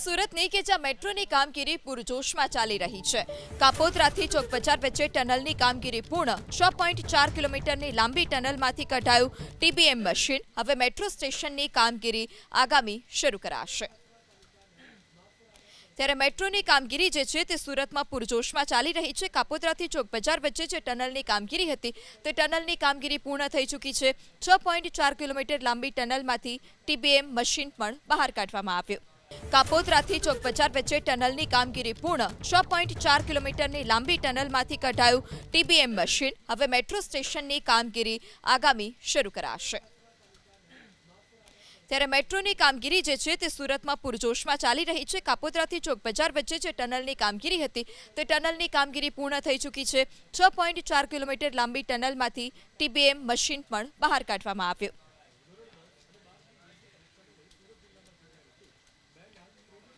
સુરતની કે જ્યાં મેટ્રોની કામગીરી પૂરજોશમાં ચાલી રહી છે. કાપોદરાથી ચોક બજાર વચ્ચે ટનલની કામગીરી પૂર્ણ. છ પોઈન્ટ ચાર કિલોમીટરની લાંબી ટનલમાંથી કઢાયું ટીબીએમ મશીન. હવે મેટ્રો સ્ટેશનની કામગીરી આગામી શરૂ કરાશે. ત્યારે મેટ્રોની કામગીરી જે છે તે સુરતમાં પૂરજોશમાં ચાલી રહી છે. કાપોદરાથી ચોક બજાર વચ્ચે જે ટનલની કામગીરી હતી, તે ટનલની કામગીરી પૂર્ણ થઈ ચૂકી છે. છ પોઈન્ટ ચાર કિલોમીટર લાંબી ટનલમાંથી ટીબીએમ મશીન પણ બહાર કાઢવામાં આવ્યું. કાપોદ્રાથી ચોક બજાર વચ્ચે ટનલની કામગીરી પૂર્ણ. છ પોઈન્ટ ચાર કિલોમીટરની લાંબી ટનલમાંથી કઢાયું ટીબીએમ મશીન. હવે મેટ્રો સ્ટેશનની કામગીરી આગામી શરૂ કરાશે. ત્યારે મેટ્રોની કામગીરી જે છે તે સુરતમાં પૂરજોશમાં ચાલી રહી છે. કાપોદરાથી ચોક બજાર વચ્ચે જે ટનલની કામગીરી હતી તે ટનલની કામગીરી પૂર્ણ થઈ ચૂકી છે. છ પોઈન્ટ ચાર કિલોમીટર લાંબી ટનલમાંથી ટીબીએમ મશીન પણ બહાર કાઢવામાં આવ્યું.